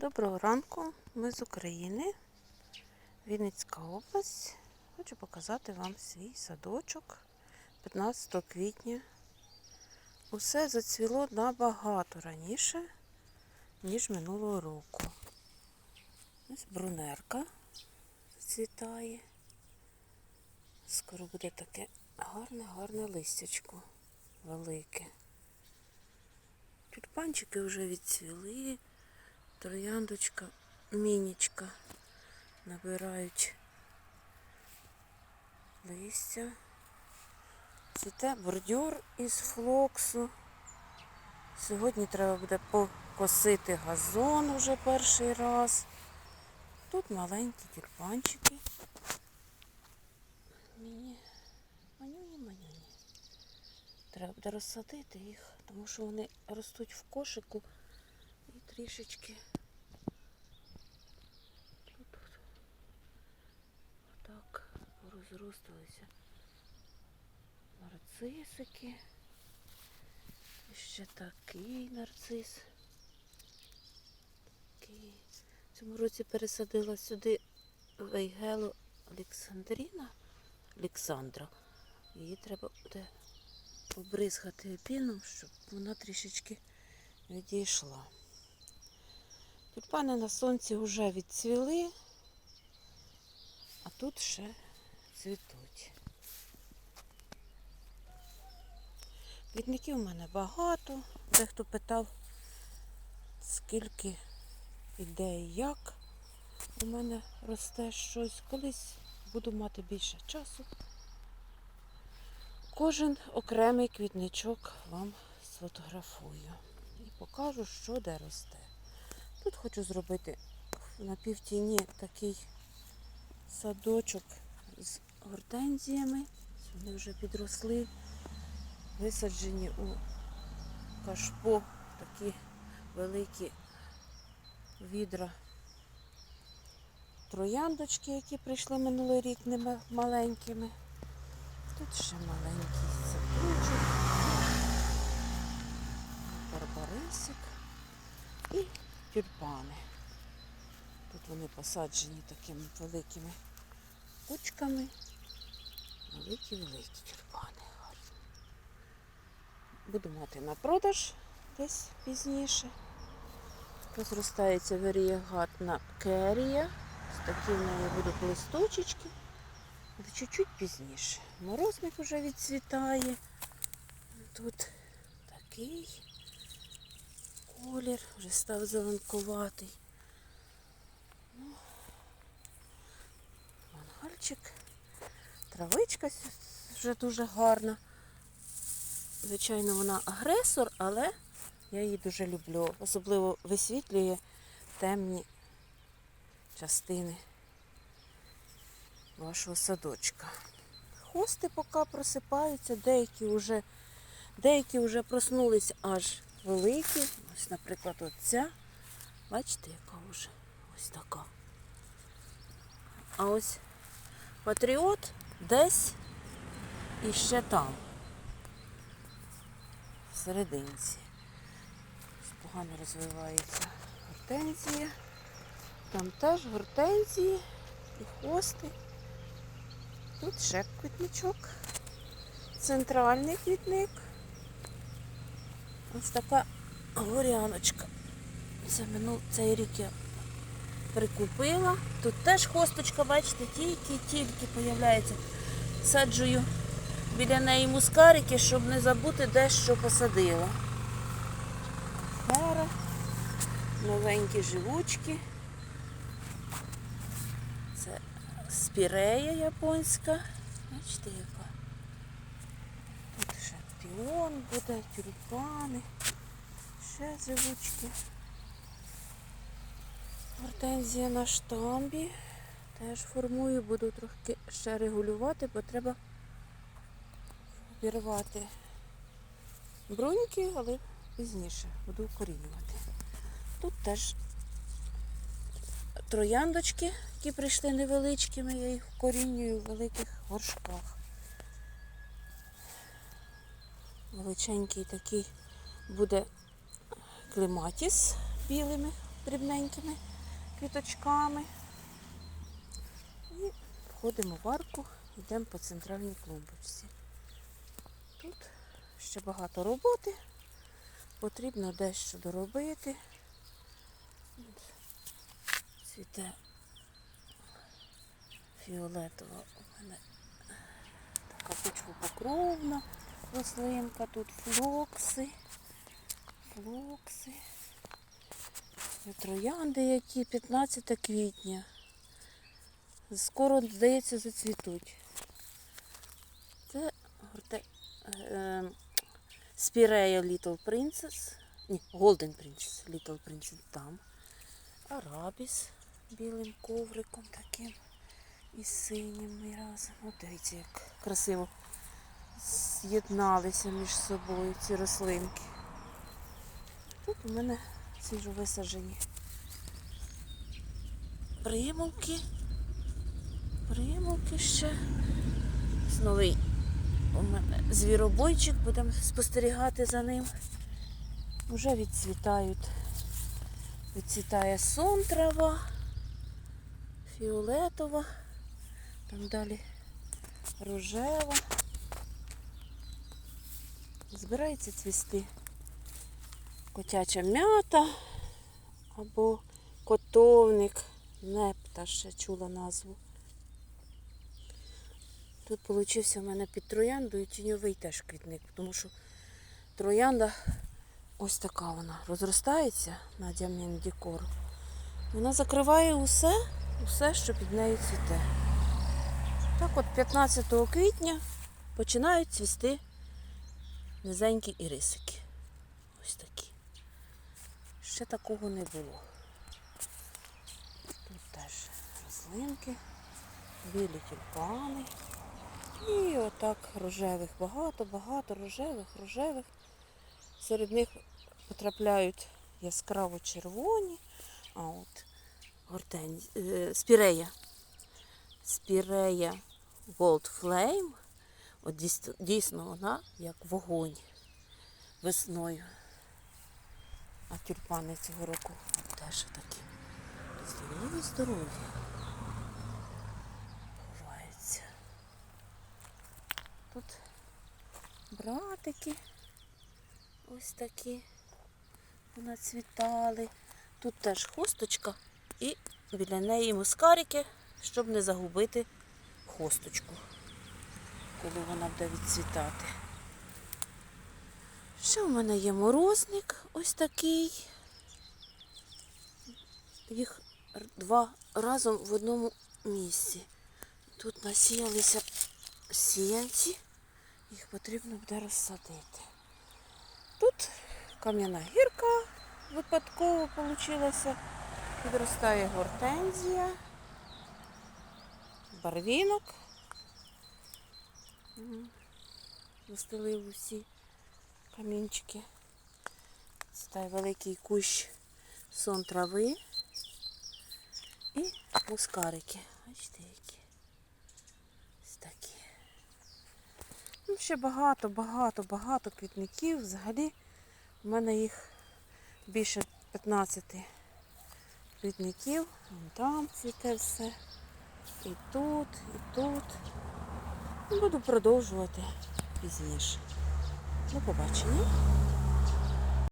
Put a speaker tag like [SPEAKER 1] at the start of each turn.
[SPEAKER 1] Доброго ранку, ми з України, Вінницька область. Хочу показати вам свій садочок 15 квітня. Усе зацвіло набагато раніше, ніж минулого року. Ось брунерка зацвітає. Скоро буде таке гарне, гарне листячко велике. Тюльпанчики вже відцвіли. Трояндочка, мінічка набирають листя. Цвіте бордюр із флоксу. Сьогодні треба буде покосити газон вже перший раз. Тут маленькі тюльпанчики. Міні, манюні, манюні. Треба буде розсадити їх, тому що вони ростуть в кошику трішечки тут отак розросталися нарцисики. Ще такий нарцис. Такий. В цьому році пересадила сюди вейгелу Олександріна. Олександра. Її треба буде побризгати піном, щоб вона трішечки відійшла. Тюльпани на сонці вже відцвіли, а тут ще цвітуть. Квітників у мене багато. Дехто питав, скільки іде і як у мене росте щось. Колись буду мати більше часу. Кожен окремий квітничок вам сфотографую і покажу, що де росте. Тут хочу зробити на півтіні такий садочок з гортензіями. Вони вже підросли, висаджені у кашпо такі великі відра трояндочки, які прийшли минулий рік не маленькими. Тут ще маленький садочок, барбарисик і тюльпани. Тут вони посаджені такими великими кучками. Великі-великі тюльпани. Буду мати на продаж десь пізніше. Розростається варієгатна керія. Ось такі в неї будуть листочечки. Чуть-чуть пізніше. Морозник вже відцвітає. Тут такий колір, вже став зеленкуватий. Ну, мангальчик, травичка вже дуже гарна. Звичайно, вона агресор, але я її дуже люблю. Особливо висвітлює темні частини вашого садочка. Хости поки просипаються, деякі вже, деякі вже проснулись аж великі. Ось, наприклад, оця. Бачите, яка вже ось така. А ось патріот десь і ще там. Всерединці. Ось Погано розвивається гортензія. Там теж гортензії і хвости. Тут ще квітничок. Центральний квітник. Ось така горяночка. Це минул цей рік я прикупила. Тут теж хосточка, бачите, тільки-тільки появляється. Саджую біля неї мускарики, щоб не забути де що посадила. Хара, новенькі живучки. Це спірея японська. Бачите, яка. Піон буде, тюльпани, ще живучки. Гортензія на штамбі. Теж формую, буду трохи ще регулювати, бо треба обірвати бруньки, але пізніше буду укорінювати. Тут теж трояндочки, які прийшли невеличкими, я їх вкорінюю у великих горшках. Величенький такий буде клематіс білими дрібненькими квіточками. І входимо в арку, йдемо по центральній клумбочці. Тут ще багато роботи, потрібно дещо доробити. Цвіте фіолетова у мене така почвопокровна рослинка, тут флокси, флокси. Троянди які 15 квітня. Скоро, здається, зацвітуть. Це горте... Спірея Little Princess. Ні, Golden Princess. Little Princess там. Арабіс білим ковриком таким і синім і разом. От дивіться, як красиво з'єдналися між собою ці рослинки. Тут у мене свіжо висаджені примулки. Примулки ще. Новий у мене звіробойчик, будемо спостерігати за ним. Вже відцвітають. Відцвітає сон трава, фіолетова, там далі рожева. Збирається цвісти котяча м'ята або котовник, непта, ще чула назву. Тут получився в мене під трояндою тіньовий теж квітник, тому що троянда ось така вона розростається на діамін декор. Вона закриває усе, усе, що під нею цвіте. Так от 15 квітня починають цвісти низенькі ірисики. Ось такі. Ще такого не було. Тут теж рослинки, білі тюльпани. І отак рожевих багато, багато рожевих, рожевих. Серед них потрапляють яскраво червоні, а от гортень, е, спірея. Спірея Gold Flame. От дійсно, вона як вогонь весною. А тюльпани цього року теж такі здорові, здорові. Ховаються. Тут братики ось такі нацвітали. Тут теж хосточка і біля неї мускарики, щоб не загубити хосточку, коли вона буде відцвітати. Ще в мене є морозник ось такий. Їх два разом в одному місці. Тут насіялися сіянці, їх потрібно буде розсадити. Тут кам'яна гірка випадково вийшла. Підростає гортензія, барвінок. Застелив усі камінчики. Це великий кущ сон трави і мускарики. Бачите, які. Ось такі. Ну, ще багато, багато, багато квітників. Взагалі в мене їх більше 15 квітників. Вон там цвіте все. І тут, і тут. Буду продовжувати пізніше. До побачення.